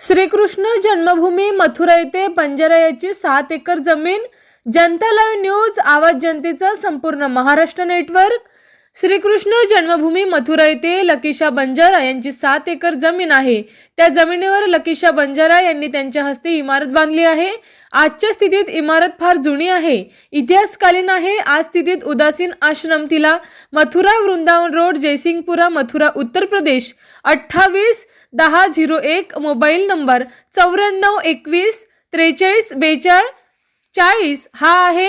श्रीकृष्ण जन्मभूमी मथुरा येथे बंजारा याची सात एकर जमीन जनता लाईव्ह न्यूज आवाज जनतेचा संपूर्ण महाराष्ट्र नेटवर्क. श्रीकृष्ण जन्मभूमी मथुरा येथे लकीशा बंजारा यांची सात एकर जमीन आहे. त्या जमिनीवर लकीशा बंजारा यांनी त्यांच्या हस्ते इमारत बांधली आहे. आजच्या स्थितीत इमारत फार जुनी आहे. इतिहासकालीन आहे. आज स्थितीत उदासीन आश्रम तिला मथुरा वृंदावन रोड जयसिंगपुरा मथुरा उत्तर प्रदेश. अठ्ठावीस दहा झिरो एक मोबाईल नंबर चौऱ्याण्णव एकवीस त्रेचाळीस बेचाळ चाळीस हा आहे.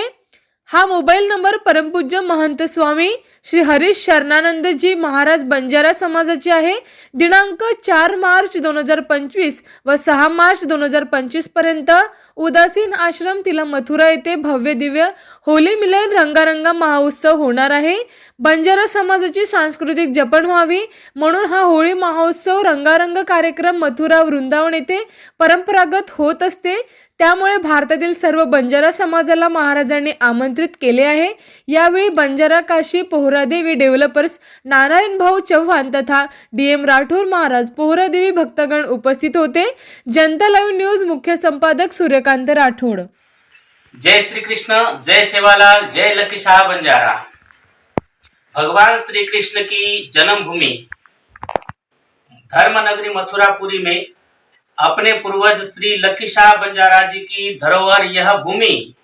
हा मोबाईल नंबर परमपूज्य महंत स्वामी श्री हरीश शरणानंदजी महाराज बंजारा समाजाचे आहे. दिनांक चार मार्च दोन हजार पंचवीस व सहा मार्च दोन हजार पंचवीसपर्यंत उदासीन आश्रम तिला मथुरा येथे भव्य दिव्य होली मिलन रंगारंगा महोत्सव होणार आहे. बंजारा समाजाची सांस्कृतिक जपण व्हावी म्हणून हा होळी महोत्सव रंगारंग कार्यक्रम मथुरा वृंदावन येथे परंपरागत होत असते. त्यामुळे भारतातील सर्व बंजारा समाजाला महाराजांनी आमंत्रित केले आहे. यावेळी बंजारा काशी पोहरादेवी डेव्हलपर्स नारायण भाऊ चव्हाण तथा डी एम राठोर महाराज पोहरादेवी भक्तगण उपस्थित होते. जनता लाईव्ह न्यूज मुख्य संपादक सूर्यकांत राठोड. जय श्री कृष्ण जय सेवालाल जय लकी शाह बंजारा. भगवान श्री कृष्ण की जन्मभूमि. धर्मनगरी मथुरापुरी में अपने पूर्वज श्री लकी शाह बंजारा जी की धरोहर यह भूमि,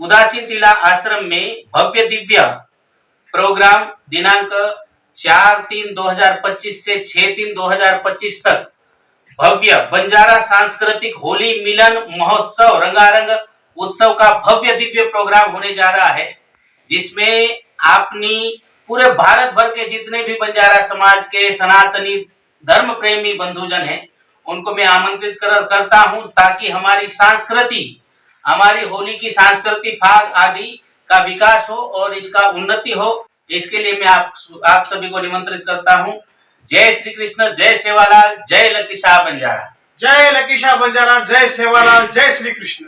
उदासीन टीला आश्रम में भव्य दिव्य प्रोग्राम दिनांक चार तीन 2025 से छह तीन 2025 तक भव्य बंजारा सांस्कृतिक होली मिलन महोत्सव रंगारंग उत्सव का भव्य दिव्य प्रोग्राम होने जा रहा है, जिसमें आपनी पूरे भारत भर के जितने भी बंजारा समाज के सनातनी धर्म प्रेमी बंधुजन हैं उनको मैं आमंत्रित कर, करता हूँ ताकि हमारी संस्कृति हमारी होली की संस्कृति भाग आदि का विकास हो और इसका उन्नति हो। इसके लिए मैं आप आप सभी को निमंत्रित करता हूँ। जय श्री कृष्ण जय सेवालाल जय लकी शाह बंजारा। जय लकीशा बंजारा जय सेवालाल जय श्री कृष्ण